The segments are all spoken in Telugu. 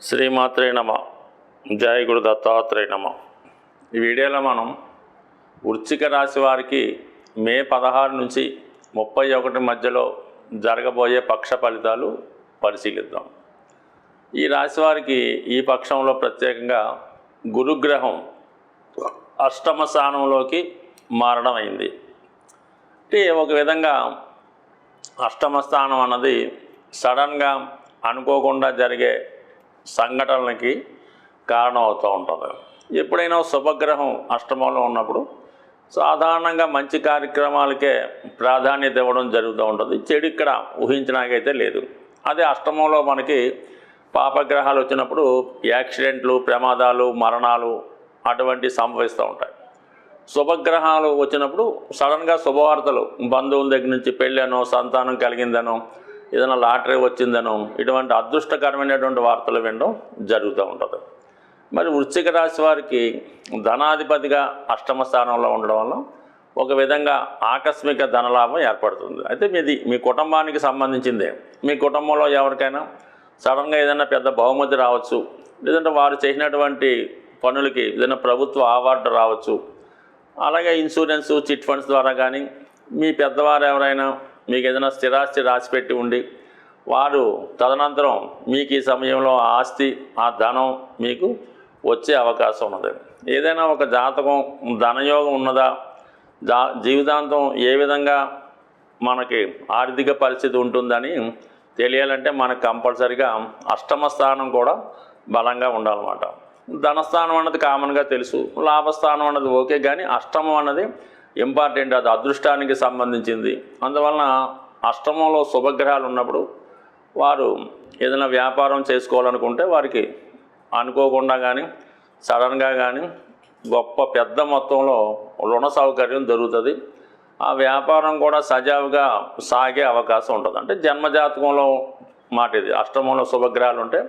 శ్రీమాత్రే నమ. జయ గురు దత్తాత్రేయ నమ. ఈ వీడియోలో మనం వృశ్చిక రాశి వారికి మే పదహారు నుంచి ముప్పై ఒకటి మధ్యలో జరగబోయే పక్ష ఫలితాలు పరిశీలిద్దాం. ఈ రాశి వారికి ఈ పక్షంలో ప్రత్యేకంగా గురుగ్రహం అష్టమ స్థానంలోకి మారడం అయింది అంటే ఒక విధంగా అష్టమ స్థానం అన్నది సడన్గా అనుకోకుండా జరిగే సంఘటనలకి కారణం అవుతూ ఉంటుంది. ఎప్పుడైనా శుభగ్రహం అష్టమంలో ఉన్నప్పుడు సాధారణంగా మంచి కార్యక్రమాలకే ప్రాధాన్యత ఇవ్వడం జరుగుతూ ఉంటుంది. చెడు ఇక్కడ ఊహించడానికైతే లేదు. అదే అష్టమంలో మనకి పాపగ్రహాలు వచ్చినప్పుడు యాక్సిడెంట్లు ప్రమాదాలు మరణాలు అటువంటి సంభవిస్తూ ఉంటాయి. శుభగ్రహాలు వచ్చినప్పుడు సడన్గా శుభవార్తలు బంధువుల దగ్గర నుంచి పెళ్ళనో సంతానం కలిగిందనో ఏదైనా లాటరీ వచ్చిందనో ఇటువంటి అదృష్టకరమైనటువంటి వార్తలు వినడం జరుగుతూ ఉంటుంది. మరి వృశ్చిక రాశి వారికి ధనాధిపతిగా అష్టమ స్థానంలో ఉండడం వల్ల ఒక విధంగా ఆకస్మిక ధనలాభం ఏర్పడుతుంది. అయితే మీది మీ కుటుంబానికి సంబంధించిందే. మీ కుటుంబంలో ఎవరికైనా సడన్గా ఏదైనా పెద్ద బహుమతి రావచ్చు లేదంటే వారు చేసినటువంటి పనులకి ఏదైనా ప్రభుత్వ అవార్డు రావచ్చు. అలాగే ఇన్సూరెన్స్ చిట్ ఫండ్స్ ద్వారా కానీ మీ పెద్దవారు ఎవరైనా మీకు ఏదైనా స్థిరాస్తి రాసిపెట్టి ఉండి వారు తదనంతరం మీకు ఈ సమయంలో ఆస్తి ఆ ధనం మీకు వచ్చే అవకాశం ఉన్నది. ఏదైనా ఒక జాతకం ధనయోగం ఉన్నదా? జా జీవితాంతం ఏ విధంగా మనకి ఆర్థిక పరిస్థితి ఉంటుందని తెలియాలంటే మనకు కంపల్సరిగా అష్టమ స్థానం కూడా బలంగా ఉండాలన్నమాట. ధనస్థానం అన్నది కామన్గా తెలుసు లాభస్థానం అన్నది ఓకే కానీ అష్టమం అన్నది ఇంపార్టెంట్ అది అదృష్టానికి సంబంధించింది. అందువలన అష్టమంలో శుభగ్రహాలు ఉన్నప్పుడు వారు ఏదైనా వ్యాపారం చేసుకోవాలనుకుంటే వారికి అనుకోకుండా కానీ సడన్గా కానీ గొప్ప పెద్ద మొత్తంలో రుణ సౌకర్యం దొరుకుతుంది. ఆ వ్యాపారం కూడా సజావుగా సాగే అవకాశం ఉంటుంది. అంటే జన్మజాతకంలో మాట ఇది. అష్టమంలో శుభగ్రహాలు ఉంటే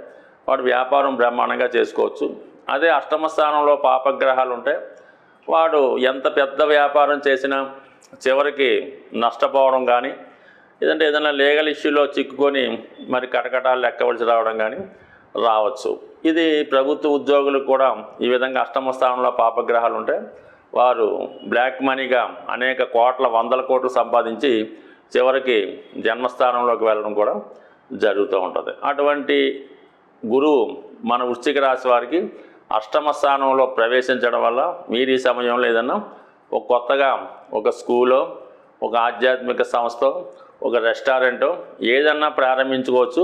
వాడు వ్యాపారం బ్రహ్మాండంగా చేసుకోవచ్చు. అదే అష్టమ స్థానంలో పాపగ్రహాలు ఉంటే వాడు ఎంత పెద్ద వ్యాపారం చేసినా చివరికి నష్టపోవడం కానీ లేదంటే ఏదైనా లీగల్ ఇష్యూలో చిక్కుకొని మరి కటకటాలు లెక్కవలసి రావడం కానీ రావచ్చు. ఇది ప్రభుత్వ ఉద్యోగులకు కూడా ఈ విధంగా అష్టమ స్థానంలో పాపగ్రహాలు ఉంటే వారు బ్లాక్ మనీగా అనేక కోట్ల వందల కోట్లు సంపాదించి చివరికి జన్మస్థానంలోకి వెళ్ళడం కూడా జరుగుతూ ఉంటుంది. అటువంటి గురువు మన వృశ్చిక రాశి వారికి అష్టమ స్థానంలో ప్రవేశించడం వల్ల మీరు ఈ సమయంలో ఏదన్నా ఒక కొత్తగా ఒక స్కూలో ఒక ఆధ్యాత్మిక సంస్థ ఒక రెస్టారెంటో ఏదన్నా ప్రారంభించుకోవచ్చు.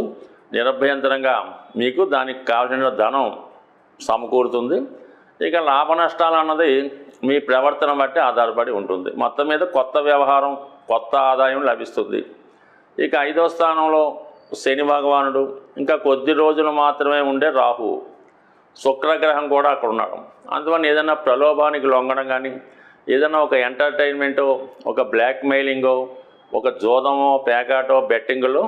నిరభ్యంతరంగా మీకు దానికి కావాల్సిన ధనం సమకూరుతుంది. ఇక లాభ నష్టాలు అన్నది మీ ప్రవర్తన బట్టి ఆధారపడి ఉంటుంది. మొత్తం మీద కొత్త వ్యవహారం కొత్త ఆదాయం లభిస్తుంది. ఇక ఐదో స్థానంలో శని భగవానుడు. ఇంకా కొద్ది రోజులు మాత్రమే ఉండే రాహు శుక్రగ్రహం కూడా అక్కడ ఉన్నాడు. అందువల్ల ఏదైనా ప్రలోభానికి లొంగడం కానీ ఏదైనా ఒక ఎంటర్టైన్మెంటో ఒక బ్లాక్ మెయిలింగో ఒక జోదమో పేకాటో బెట్టింగులో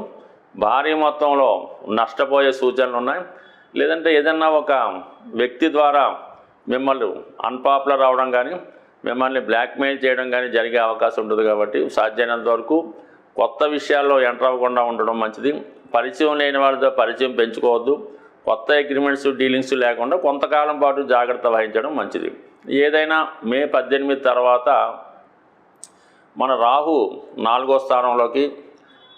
భారీ మొత్తంలో నష్టపోయే సూచనలు ఉన్నాయి. లేదంటే ఏదన్నా ఒక వ్యక్తి ద్వారా మిమ్మల్ని అన్పాపులర్ అవడం కానీ మిమ్మల్ని బ్లాక్మెయిల్ చేయడం కానీ జరిగే అవకాశం ఉంటుంది కాబట్టి సాధ్యమైనంత వరకు కొత్త విషయాల్లో ఎంటర్ అవ్వకుండా ఉండడం మంచిది. పరిచయం లేని వాళ్ళతో పరిచయం పెంచుకోవద్దు. కొత్త అగ్రిమెంట్స్ డీలింగ్స్ లేకుండా కొంతకాలం పాటు జాగ్రత్త వహించడం మంచిది. ఏదైనా మే పద్దెనిమిది తర్వాత మన రాహు నాలుగో స్థానంలోకి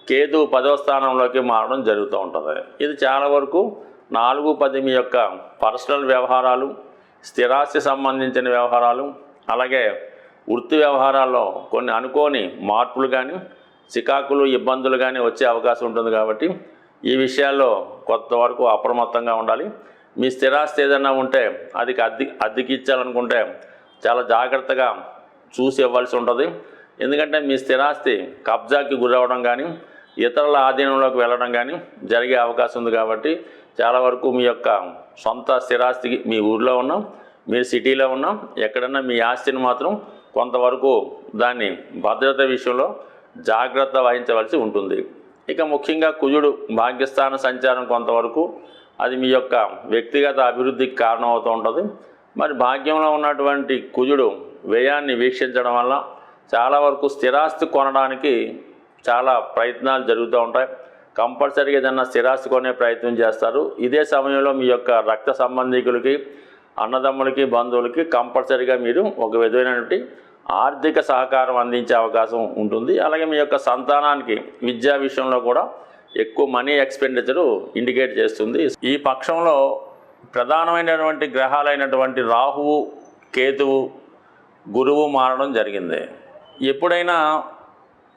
కేతు పదో స్థానంలోకి మారడం జరుగుతూ ఉంటుంది. ఇది చాలా వరకు నాలుగు పది మీ యొక్క పర్సనల్ వ్యవహారాలు స్థిరాస్తి సంబంధించిన వ్యవహారాలు అలాగే వృత్తి వ్యవహారాల్లో కొన్ని అనుకోని మార్పులు కానీ చికాకులు ఇబ్బందులు కానీ వచ్చే అవకాశం ఉంటుంది కాబట్టి ఈ విషయాల్లో కొంతవరకు అప్రమత్తంగా ఉండాలి. మీ స్థిరాస్తి ఏదైనా ఉంటే అది అద్దె అద్దెకి ఇచ్చాలనుకుంటే చాలా జాగ్రత్తగా చూసి ఇవ్వాల్సి ఉంటుంది. ఎందుకంటే మీ స్థిరాస్తి కబ్జాకి గురవడం కానీ ఇతరుల ఆధీనంలోకి వెళ్ళడం కానీ జరిగే అవకాశం ఉంది కాబట్టి చాలా వరకు మీ యొక్క సొంత స్థిరాస్తికి మీ ఊర్లో ఉన్నాం మీరు సిటీలో ఉన్నాం ఎక్కడన్నా మీ ఆస్తిని మాత్రం కొంతవరకు దాన్ని భద్రత విషయంలో జాగ్రత్త వహించవలసి ఉంటుంది. ఇక ముఖ్యంగా కుజుడు భాగ్యస్థాన సంచారం కొంతవరకు అది మీ యొక్క వ్యక్తిగత అభివృద్ధికి కారణం అవుతూ ఉంటుంది. మరి భాగ్యంలో ఉన్నటువంటి కుజుడు వ్యయాన్ని వీక్షించడం వల్ల చాలా వరకు స్థిరాస్తి కొనడానికి చాలా ప్రయత్నాలు జరుగుతూ ఉంటాయి. కంపల్సరీగా ఏదైనా స్థిరాస్తి కొనే ప్రయత్నం చేస్తారు. ఇదే సమయంలో మీ యొక్క రక్త సంబంధికులకి అన్నదమ్ములకి బంధువులకి కంపల్సరీగా మీరు ఒక విధమైనటువంటి ఆర్థిక సహకారం అందించే అవకాశం ఉంటుంది. అలాగే మీ యొక్క సంతానానికి విద్యా విషయంలో కూడా ఎక్కువ మనీ ఎక్స్పెండిచరు ఇండికేట్ చేస్తుంది. ఈ పక్షంలో ప్రధానమైనటువంటి గ్రహాలైనటువంటి రాహువు కేతువు గురువు మారడం జరిగింది. ఎప్పుడైనా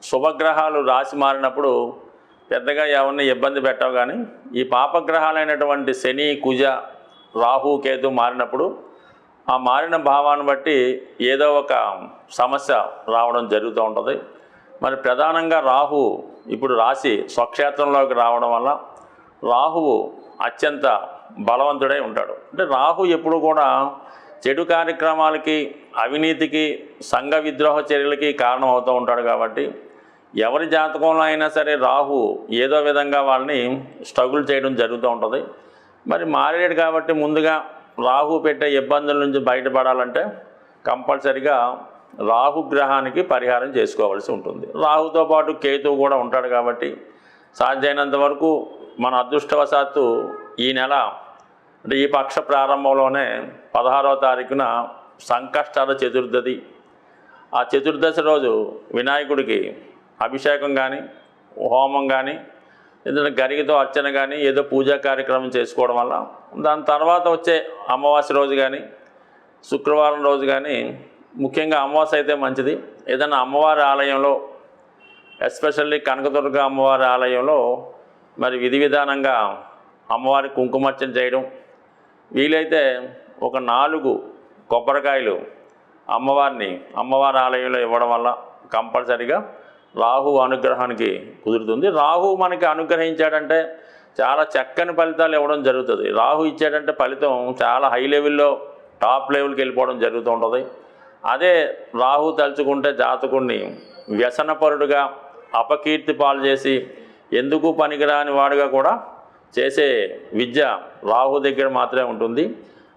శుభగ్రహాలు రాసి మారినప్పుడు పెద్దగా ఎవరిని ఇబ్బంది పెట్టవు కానీ ఈ పాపగ్రహాలైనటువంటి శని కుజ రాహు కేతు మారినప్పుడు ఆ మారిన భావాన్ని బట్టి ఏదో ఒక సమస్య రావడం జరుగుతూ ఉంటుంది. మరి ప్రధానంగా రాహు ఇప్పుడు రాశి స్వక్షేత్రంలోకి రావడం వల్ల రాహువు అత్యంత బలవంతుడై ఉంటాడు. అంటే రాహు ఎప్పుడు కూడా చెడు కార్యక్రమాలకి అవినీతికి సంఘ విద్రోహ చర్యలకి కారణం అవుతూ ఉంటాడు కాబట్టి ఎవరి జాతకంలో అయినా సరే రాహు ఏదో విధంగా వాళ్ళని స్ట్రగుల్ చేయడం జరుగుతూ ఉంటుంది. మరి మారేడు కాబట్టి ముందుగా రాహు పెట్టే ఇబ్బందుల నుంచి బయటపడాలంటే కంపల్సరిగా రాహు గ్రహానికి పరిహారం చేసుకోవాల్సి ఉంటుంది. రాహుతో పాటు కేతువు కూడా ఉంటాడు కాబట్టి సాధ్యమైనంత వరకు మన అదృష్టవశాత్తు ఈ నెల అంటే ఈ పక్ష ప్రారంభంలోనే పదహారవ తారీఖున సంకష్టాల చతుర్దశి. ఆ చతుర్దశి రోజు వినాయకుడికి అభిషేకం కానీ హోమం కానీ ఏదైనా గరిగితో అర్చన కానీ ఏదో పూజా కార్యక్రమం చేసుకోవడం వల్ల దాని తర్వాత వచ్చే అమావాస్య రోజు కానీ శుక్రవారం రోజు కానీ ముఖ్యంగా అమావాస్య అయితే మంచిది. ఏదైనా అమ్మవారి ఆలయంలో ఎస్పెషల్లీ కనకదుర్గ అమ్మవారి ఆలయంలో మరి విధి విధానంగా అమ్మవారి కుంకుమర్చన చేయడం. వీలైతే ఒక నాలుగు కొబ్బరికాయలు అమ్మవారిని అమ్మవారి ఆలయంలో ఇవ్వడం వల్ల కంపల్సరిగా రాహు అనుగ్రహానికి కుదురుతుంది. రాహు మనకి అనుగ్రహించాడంటే చాలా చక్కని ఫలితాలు ఇవ్వడం జరుగుతుంది. రాహు ఇచ్చాడంటే ఫలితం చాలా హై లెవెల్లో టాప్ లెవెల్కి వెళ్ళిపోవడం జరుగుతూ ఉంటుంది. అదే రాహు తలుచుకుంటే జాతకుడిని వ్యసనపరుడుగా అపకీర్తి పాలు చేసి ఎందుకు పనికిరాని వాడుగా కూడా చేసే విద్య రాహు దగ్గర మాత్రమే ఉంటుంది.